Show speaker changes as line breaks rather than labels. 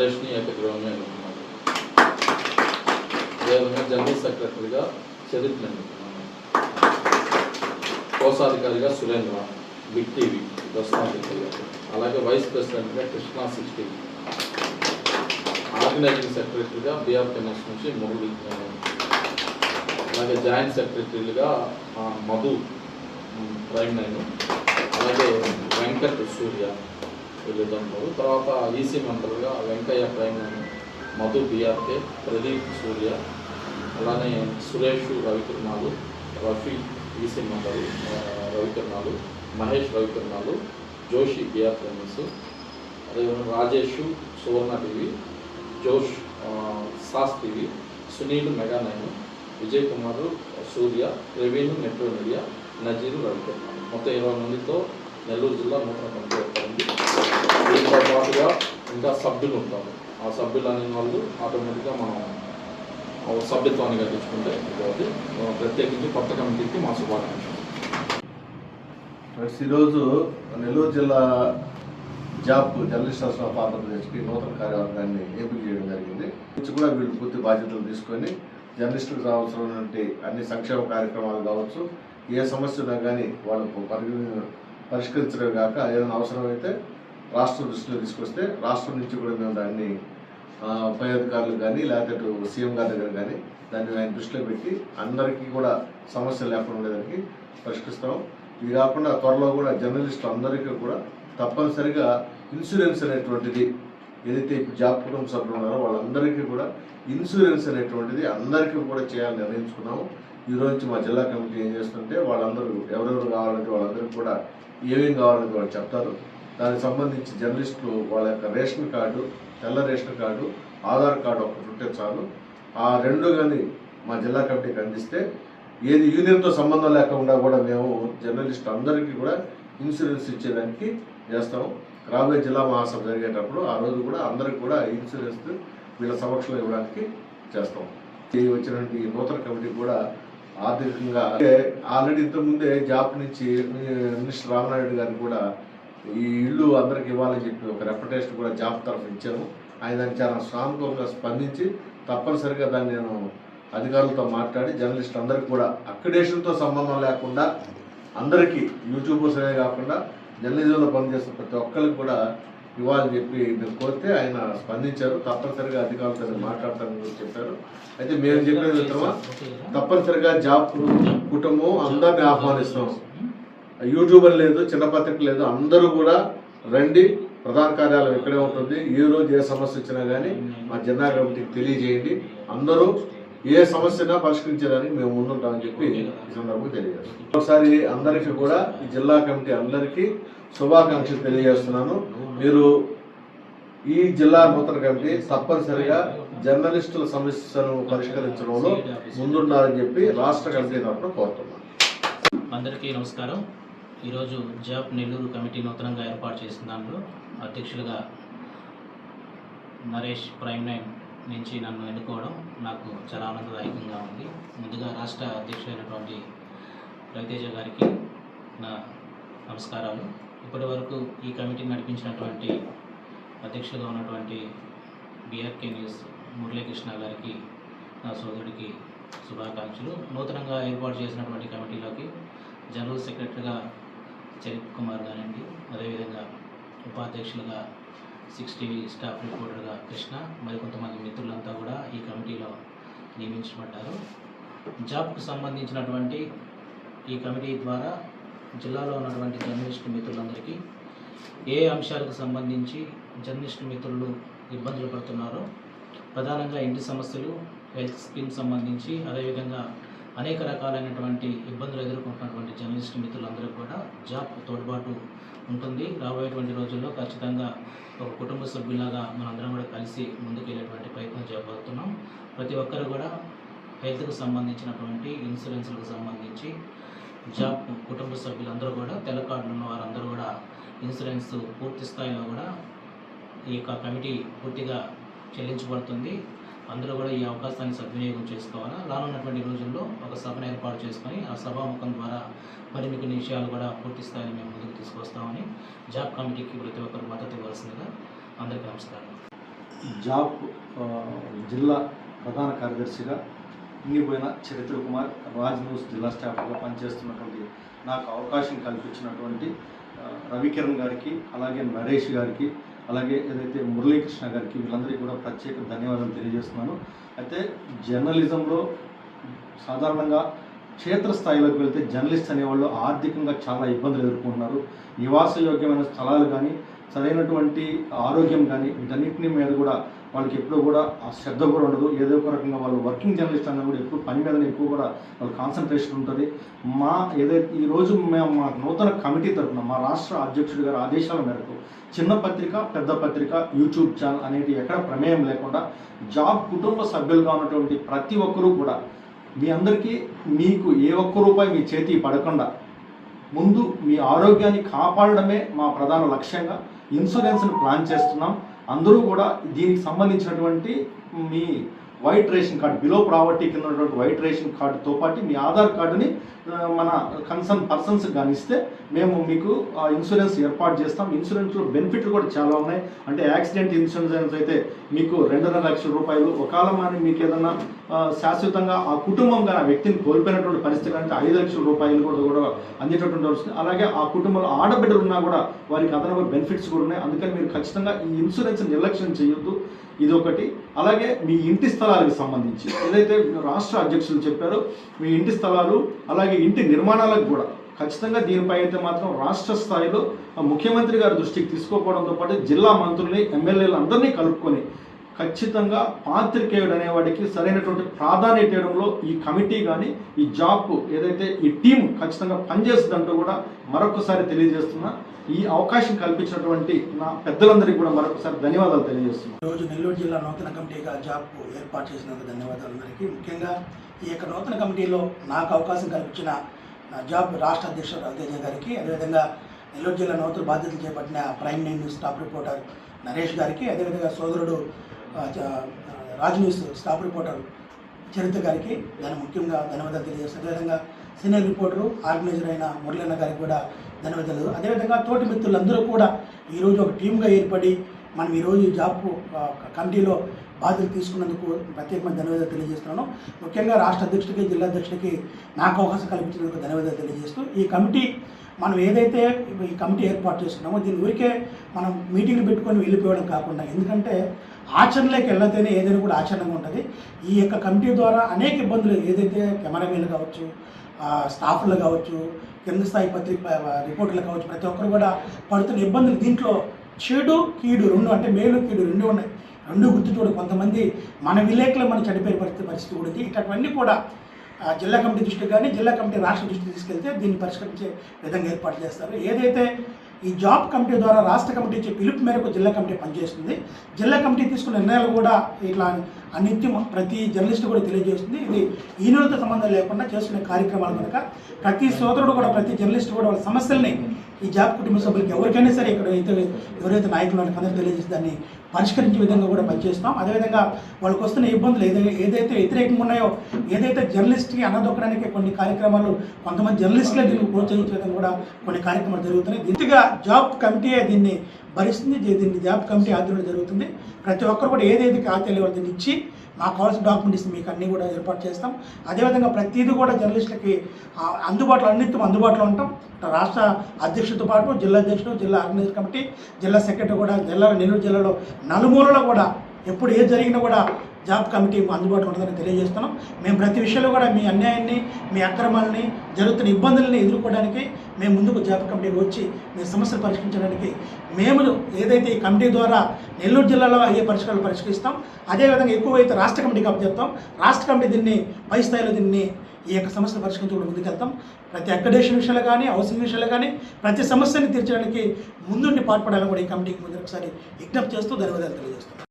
నరేష్ని ఏకగ్రీవంగా అనుకున్నాను. అదేవిధంగా జనరల్ సెక్రటరీగా చరిత్ర కోశాధికారిగా సురేంద్ర బిగ్ టీవీ దర్శనాధికారి అలాగే వైస్ ప్రెసిడెంట్గా కృష్ణా సిక్స్టీ ఆర్గనైజింగ్ సెక్రటరీగా బీఆర్కెన్ఎస్ నుంచి మురళి అలాగే జాయింట్ సెక్రటరీలుగా మధు ప్రైమ్ నైన్. అలాగే వెంకట్ సూర్య. వీళ్ళిద్దరు తర్వాత ఈసీ మెంబర్గా వెంకయ్య ప్రైమ్ మధు బిఆర్కే ప్రదీప్ సూర్య అలానే సురేష్ రవికిరణాలు రఫీ ఈసీ మెంబరు రవికిరణాలు మహేష్ రవికిరణాలు జోషి బిఆర్ ప్రైమర్స్ అదేవిధంగా రాజేష్ సువర్ణ టీవీ జోష్ sauce TV Sunil Mega Nine Vijay Kumar Surya Praveen Metro Media Nazir రవికిరణాలు మొత్తం ఇరవై మందితో నెల్లూరు జిల్లా నూతన కమిటీ ఏర్పడింది దీంతో పాటుగా ఇంకా సభ్యులు ఉంటారు ఆ సభ్యులు అనే వాళ్ళు ఆటోమేటిక్గా మనం సభ్యత్వాన్ని కల్పించుకుంటే ఇది ప్రత్యేకించి కొత్త కమిటీకి మా శుభాకాంక్షలు.
ఫ్రెండ్స్ ఈరోజు నెల్లూరు జిల్లా జాబ్ జర్నలిస్ట్ అసోసియేషన్ ఆఫ్ ఆంధ్రప్రదేశ్కి నూతన కార్యవర్గాన్ని ఎంపిక చేయడం జరిగింది. నుంచి కూడా వీళ్ళు పూర్తి బాధ్యతలు తీసుకొని జర్నలిస్టులకు అవసరమైనటువంటి అన్ని సంక్షేమ కార్యక్రమాలు కావచ్చు ఏ సమస్య ఉన్నా కానీ వాళ్ళకు పరిగణ పరిష్కరించడం కాక ఏదైనా అవసరమైతే రాష్ట్ర దృష్టిలో తీసుకొస్తే రాష్ట్రం నుంచి కూడా మేము దాన్ని పై అధికారులు కానీ లేకపోతే సీఎం గారి దగ్గర కానీ దాన్ని ఆయన దృష్టిలో పెట్టి అందరికీ కూడా సమస్యలు లేకుండా ఉండేదానికి పరిష్కరిస్తాం. ఇది కాకుండా త్వరలో కూడా జర్నలిస్టులు అందరికీ కూడా తప్పనిసరిగా ఇన్సూరెన్స్ అనేటువంటిది ఏదైతే ఇప్పుడు జాబ్ కుటుంబ సభ్యులు ఉన్నారో వాళ్ళందరికీ కూడా ఇన్సూరెన్స్ అనేటువంటిది అందరికీ కూడా చేయాలని నిర్ణయించుకున్నాము. ఈ రోజు మా జిల్లా కమిటీ ఏం చేస్తుంటే వాళ్ళందరూ ఎవరెవరు కావాలంటే వాళ్ళందరికీ కూడా ఏమేమి కావాలని వాళ్ళు చెప్తారు? దానికి సంబంధించి జర్నలిస్టులు వాళ్ళ యొక్క రేషన్ కార్డు తెల్ల రేషన్ కార్డు ఆధార్ కార్డు ఒకటి ఉంటే చాలు. ఆ రెండు కానీ మా జిల్లా కమిటీకి అందిస్తే ఏది యూనియన్తో సంబంధం లేకుండా కూడా మేము జర్నలిస్ట్ అందరికీ కూడా ఇన్సూరెన్స్ ఇచ్చేదానికి చేస్తాము. రాబోయే జిల్లా మహాసభ జరిగేటప్పుడు ఆ రోజు కూడా అందరికి కూడా ఇన్సూరెన్స్ వీళ్ళ సమక్షంలో ఇవ్వడానికి చేస్తాం ఈ వచ్చినటువంటి నూతన కమిటీ కూడా ఆర్థికంగా అంటే ఆల్రెడీ ఇంతకుముందే జాబ్ నుంచి మినిస్టర్ రామనాయుడు గారు కూడా ఈ ఇల్లు అందరికి ఇవ్వాలని చెప్పి ఒక రెప్యుటేషన్ కూడా జాబ్ తరఫు ఇచ్చాము ఆయన దాన్ని చాలా సానుకూలంగా స్పందించి తప్పనిసరిగా దాన్ని నేను అధికారులతో మాట్లాడి జర్నలిస్ట్ అందరికి కూడా అక్రిడేషన్తో సంబంధం లేకుండా అందరికీ యూట్యూబర్స్ అనే కాకుండా జర్నలిజంలో పనిచేస్తున్న ప్రతి ఒక్కరికి కూడా ఇవ్వాలని చెప్పి మేము కోరితే ఆయన స్పందించారు. తప్పనిసరిగా అధికారులతో మాట్లాడతానని కూడా చెప్పారు. అయితే మేము చెప్పేది మిత్రమా తప్పనిసరిగా జాబ్ కుటుంబం అందరిని ఆహ్వానిస్తాం. యూట్యూబర్ లేదు చిన్న పత్రిక లేదు అందరూ కూడా రండి. ప్రధాన కార్యాలయం ఇక్కడే ఉంటుంది. ఏ రోజు ఏ సమస్య వచ్చినా కానీ మా జిల్లా కమిటీకి తెలియజేయండి. అందరూ ఏ సమస్యనా పరిష్కరించడానికి మేము ముందుంటామని చెప్పి ఈ సందర్భంగా తెలియజేస్తాం. ఒకసారి అందరికీ కూడా ఈ జిల్లా కమిటీ అందరికీ శుభాకాంక్షలు తెలియజేస్తున్నాను. మీరు ఈ జిల్లా నూతన కమిటీ తప్పనిసరిగా జర్నలిస్టుల సమస్యను పరిష్కరించడంలో ముందున్నారని చెప్పి రాష్ట్ర కమిటీ తరఫున కోరుతున్నాను.
అందరికీ నమస్కారం. ఈరోజు జాబ్ నెల్లూరు కమిటీ నూతనంగా ఏర్పాటు చేసిన దాంట్లో అధ్యక్షులుగా నరేష్ ప్రైమ్ నైన్ నుంచి నన్ను ఎన్నుకోవడం నాకు చాలా ఆనందదాయకంగా ఉంది. ముందుగా రాష్ట్ర అధ్యక్షుడైనటువంటి రవితేజ గారికి నా నమస్కారాలు. ఇప్పటి వరకు ఈ కమిటీని నడిపించినటువంటి అధ్యక్షులుగా ఉన్నటువంటి బీఆర్కే న్యూస్ మురళీకృష్ణ గారికి నా సోదరుడికి శుభాకాంక్షలు. నూతనంగా ఏర్పాటు చేసినటువంటి కమిటీలోకి జనరల్ సెక్రటరీగా చరిత్ కుమార్ గారండి అదేవిధంగా ఉపాధ్యక్షులుగా సిక్స్ టీవీ స్టాఫ్ రిపోర్టర్గా కృష్ణ మరికొంతమంది మిత్రులంతా కూడా ఈ కమిటీలో నియమించబడ్డారు. జాబ్కు సంబంధించినటువంటి ఈ కమిటీ ద్వారా జిల్లాలో ఉన్నటువంటి జర్నలిస్టు మిత్రులందరికీ ఏ అంశాలకు సంబంధించి జర్నలిస్టు మిత్రులు ఇబ్బందులు పడుతున్నారో ప్రధానంగా ఇంటి సమస్యలు హెల్త్ స్కీమ్ సంబంధించి అదేవిధంగా అనేక రకాలైనటువంటి ఇబ్బందులు ఎదుర్కొంటున్నటువంటి జర్నలిస్ట్ మిత్రులందరికీ కూడా జాబ్ తోడ్పాటు ఉంటుంది. రాబోయేటువంటి రోజుల్లో ఖచ్చితంగా ఒక కుటుంబ సభ్యులాగా మనందరం కూడా కలిసి ముందుకెళ్ళేటువంటి ప్రయత్నం చేయబోతున్నాం. ప్రతి ఒక్కరు కూడా హెల్త్కు సంబంధించినటువంటి ఇన్సూరెన్స్లకు సంబంధించి జాబ్ కుటుంబ సభ్యులందరూ కూడా తెల్ల కార్డులు ఉన్న వారందరూ కూడా ఇన్సూరెన్స్ పూర్తి స్థాయిలో కూడా ఈ యొక్క కమిటీ పూర్తిగా చెల్లించబడుతుంది. అందరూ కూడా ఈ అవకాశాన్ని సద్వినియోగం చేసుకోవాలా? రానున్నటువంటి రోజుల్లో ఒక సభను ఏర్పాటు చేసుకొని ఆ సభాముఖం ద్వారా మరిన్ని కొన్ని విషయాలు కూడా పూర్తి స్థాయిలో మేము ముందుకు తీసుకొస్తామని జాబ్ కమిటీకి ప్రతి ఒక్కరు మద్దతు ఇవ్వాల్సిందిగా అందరికీ నమస్కారం.
జాబ్ జిల్లా ప్రధాన కార్యదర్శిగా ఇంగిపోయిన చరిత్ర కుమార్ రాజ్ న్యూస్ జిల్లా స్టాఫ్గా పనిచేస్తున్నటువంటి నాకు అవకాశం కల్పించినటువంటి రవికిరణ్ గారికి అలాగే నరేష్ గారికి అలాగే ఏదైతే మురళీకృష్ణ గారికి వీళ్ళందరికీ కూడా ప్రత్యేక ధన్యవాదాలు తెలియజేస్తున్నాను. అయితే జర్నలిజంలో సాధారణంగా క్షేత్రస్థాయిలోకి వెళ్తే జర్నలిస్ట్ అనేవాళ్ళు ఆర్థికంగా చాలా ఇబ్బందులు ఎదుర్కొంటున్నారు. నివాసయోగ్యమైన స్థలాలు కానీ సరైనటువంటి ఆరోగ్యం కానీ వీటన్నిటిని మీద కూడా వాళ్ళకి ఎప్పుడూ కూడా ఆ శ్రద్ధ కూడా ఉండదు. ఏదో ఒక రకంగా వాళ్ళు వర్కింగ్ జర్నలిస్ట్ అన్న కూడా ఎప్పుడు పని మీద ఎక్కువ కూడా వాళ్ళ కాన్సన్ట్రేషన్ ఉంటుంది. మా ఏదైతే ఈరోజు మేము మా నూతన కమిటీ తరఫున మా రాష్ట్ర అధ్యక్షుడి గారి ఆదేశాల మేరకు చిన్న పత్రిక పెద్ద పత్రిక యూట్యూబ్ ఛానల్ అనేది ఎక్కడ ప్రమేయం లేకుండా జాబ్ కుటుంబ సభ్యులుగా ఉన్నటువంటి ప్రతి ఒక్కరూ కూడా మీ అందరికీ మీకు ఏ ఒక్క రూపాయి మీ చేతి పడకుండా ముందు మీ ఆరోగ్యాన్ని కాపాడడమే మా ప్రధాన లక్ష్యంగా ఇన్సూరెన్స్ని ప్లాన్ చేస్తున్నాం. అందరూ కూడా దీనికి సంబంధించినటువంటి మీ white ration card below poverty కింద ఉన్నటువంటి వైట్ రేషన్ కార్డుతో పాటు మీ ఆధార్ కార్డుని మన కన్సర్న్ పర్సన్స్ కానిస్తే మేము మీకు ఆ ఇన్సూరెన్స్ ఏర్పాటు చేస్తాం. ఇన్సూరెన్స్లో బెనిఫిట్లు కూడా చాలా ఉన్నాయి. అంటే యాక్సిడెంట్ ఇన్సూరెన్స్ అయితే మీకు రెండున్నర లక్షల రూపాయలు. ఒకవేళ మీకు ఏదన్నా శాశ్వతంగా ఆ కుటుంబం కానీ ఆ వ్యక్తిని కోల్పోయినటువంటి పరిస్థితి అంటే ఐదు లక్షల రూపాయలు కూడా కూడా అందేటటువంటి వస్తుంది అలాగే ఆ కుటుంబంలో ఆడబిడ్డలు ఉన్నా కూడా వారికి అదనపు బెనిఫిట్స్ కూడా ఉన్నాయి. అందుకని మీరు ఖచ్చితంగా ఈ ఇన్సూరెన్స్ నిర్లక్ష్యం చేయొద్దు. ఇది ఒకటి. అలాగే మీ ఇంటి స్థలాలకు సంబంధించి. ఏదైతే రాష్ట్ర అధ్యక్షులు చెప్పారో మీ ఇంటి స్థలాలు అలాగే ఇంటి నిర్మాణాలకు కూడా ఖచ్చితంగా దీనిపై అయితే మాత్రం రాష్ట్ర స్థాయిలో ముఖ్యమంత్రి గారి దృష్టికి తీసుకోకపోవడంతో పాటు జిల్లా మంత్రుల్ని ఎమ్మెల్యేలు అందరినీ కలుపుకొని ఖచ్చితంగా పాత్రికేయుడు అనేవాడికి సరైనటువంటి ప్రాధాన్యత ఇవ్వడంలో ఈ కమిటీ కానీ ఈ జాబ్ ఏదైతే ఈ టీం ఖచ్చితంగా పనిచేస్తుందంటూ కూడా మరొకసారి తెలియజేస్తున్నా. ఈ అవకాశం కల్పించినటువంటి నా పెద్దలందరికీ కూడా మరొకసారి ధన్యవాదాలు తెలియజేస్తున్నాను
ఈరోజు నెల్లూరు జిల్లా నూతన కమిటీగా జాబ్ ఏర్పాటు చేసినందుకు ధన్యవాదాలు అందరికీ. ముఖ్యంగా ఈ యొక్క నూతన కమిటీలో నాకు అవకాశం కల్పించిన జాబ్ రాష్ట్ర అధ్యక్షుడు రవితేజ గారికి అదేవిధంగా నెల్లూరు జిల్లా నూతన బాధ్యతలు చేపట్టిన Prime Nine news staff reporter Naresh గారికి అదేవిధంగా సోదరుడు రాజ్ న్యూస్ స్టాఫ్ రిపోర్టర్ చరిత్ర గారికి దాని ముఖ్యంగా ధన్యవాదాలు తెలియజేస్తాను అదేవిధంగా సీనియర్ రిపోర్టరు ఆర్గనైజర్ అయిన మురళన్న గారికి కూడా ధన్యవాదాలు. అదేవిధంగా తోటి మిత్రులందరూ కూడా ఈరోజు ఒక టీమ్గా ఏర్పడి మనం ఈరోజు జాబ్ కమిటీలో బాధ్యతలు తీసుకున్నందుకు ప్రత్యేకమైన ధన్యవాదాలు తెలియజేస్తున్నాను. ముఖ్యంగా రాష్ట్ర అధ్యక్షుడికి జిల్లా అధ్యక్షుడికి నాకు అవకాశం కల్పించినందుకు ధన్యవాదాలు తెలియజేస్తూ ఈ కమిటీ మనం ఏదైతే ఈ కమిటీ ఏర్పాటు చేసుకున్నామో దీని ఊరికే మనం మీటింగ్లు పెట్టుకొని వెళ్ళిపోవడం కాకుండా ఎందుకంటే ఆచరణలోకి వెళ్ళతేనే ఏదైనా కూడా ఆచరణగా ఉంటుంది. ఈ యొక్క కమిటీ ద్వారా అనేక ఇబ్బందులు ఏదైతే కెమెరామెన్లు కావచ్చు స్టాఫ్లు కావచ్చు కింద స్థాయి పత్రిక రిపోర్టర్లు కావచ్చు ప్రతి ఒక్కరు కూడా పడుతున్న ఇబ్బందులు దీంట్లో చెడు కీడు రెండు అంటే మేలు కీడు రెండు ఉన్నాయి. రెండు గుర్తుతోడు కొంతమంది మన విలేకరులు మనం చనిపోయే పరిస్థితి పరిస్థితి కూడా ఉంది. ఇట్లాంటివన్నీ కూడా జిల్లా కమిటీ దృష్టికి కానీ జిల్లా కమిటీ రాష్ట్ర దృష్టికి తీసుకెళ్తే దీన్ని పరిష్కరించే విధంగా ఏర్పాటు చేస్తారు. ఏదైతే ఈ జాబ్ కమిటీ ద్వారా రాష్ట్ర కమిటీ ఇచ్చే పిలుపు మేరకు జిల్లా కమిటీ పనిచేస్తుంది. జిల్లా కమిటీ తీసుకున్న నిర్ణయాలు కూడా ఇట్లా అనిత్యం ప్రతి జర్నలిస్ట్ కూడా తెలియజేస్తుంది. ఇది ఈనులతో సంబంధం లేకుండా చేసుకునే కార్యక్రమాలు కనుక ప్రతి సోదరుడు కూడా ప్రతి జర్నలిస్ట్ కూడా వాళ్ళ సమస్యల్ని ఈ జాబ్ కుటుంబ సభ్యులకి ఎవరికైనా సరే ఇక్కడ అయితే ఎవరైతే నాయకులు అందరూ తెలియజేసి దాన్ని పరిష్కరించే విధంగా కూడా పనిచేస్తాం. అదేవిధంగా వాళ్ళకి వస్తున్న ఇబ్బందులు ఏదైతే ఏదైతే వ్యతిరేకంగా ఉన్నాయో ఏదైతే జర్నలిస్ట్కి అన్నదొక్కడానికి కొన్ని కార్యక్రమాలు కొంతమంది జర్నలిస్టులే దీన్ని ప్రోత్సహించే విధంగా కూడా కొన్ని కార్యక్రమాలు జరుగుతున్నాయి. దీంట్గా జాబ్ కమిటీయే దీన్ని భరిస్తుంది. దీన్ని జాబ్ కమిటీ ఆధ్వర్యంలో జరుగుతుంది. ప్రతి ఒక్కరు కూడా ఏదైతే ఖాతాలు వాళ్ళు దీన్ని ఇచ్చి మాకు కావాల్సిన డాక్యుమెంట్స్ మీకు అన్నీ కూడా ఏర్పాటు చేస్తాం. అదేవిధంగా ప్రతిదీ కూడా జర్నలిస్టులకి అందుబాటులో అన్నిటితో అందుబాటులో ఉంటాం. రాష్ట్ర అధ్యక్షుడితో పాటు జిల్లా అధ్యక్షుడు జిల్లా ఆర్గనైజర్ కమిటీ జిల్లా సెక్రటరీ కూడా జిల్లా నెల్లూరు జిల్లాలో నలుమూలలో కూడా ఎప్పుడు ఏది జరిగినా కూడా జాబ్ కమిటీ అందుబాటులో ఉంటుందని తెలియజేస్తున్నాం. మేము ప్రతి విషయంలో కూడా మీ అన్యాయాన్ని మీ అక్రమాలని జరుగుతున్న ఇబ్బందుల్ని ఎదుర్కోవడానికి మేము ముందుకు జాబ్ కమిటీకి వచ్చి మీ సమస్యలు పరిష్కరించడానికి మేము ఏదైతే ఈ కమిటీ ద్వారా నెల్లూరు జిల్లాలో అయ్యే పరిష్కారాలు పరిష్కరిస్తాం అదేవిధంగా ఎక్కువైతే రాష్ట్ర కమిటీకి అప్పచెప్తాం రాష్ట్ర కమిటీ దీన్ని పై స్థాయిలో దీన్ని ఈ యొక్క సమస్యను పరిష్కరించుకుంటూ ముందుకెళ్తాం. ప్రతి అక్కడేషన్ విషయాలు కానీ హౌసింగ్ విషయాలు కానీ ప్రతి సమస్యని తీర్చడానికి ముందుండి పాటుపడాలని కూడా ఈ కమిటీకి ముందు ఒకసారి విజ్ఞప్తి చేస్తూ ధన్యవాదాలు తెలియజేస్తాం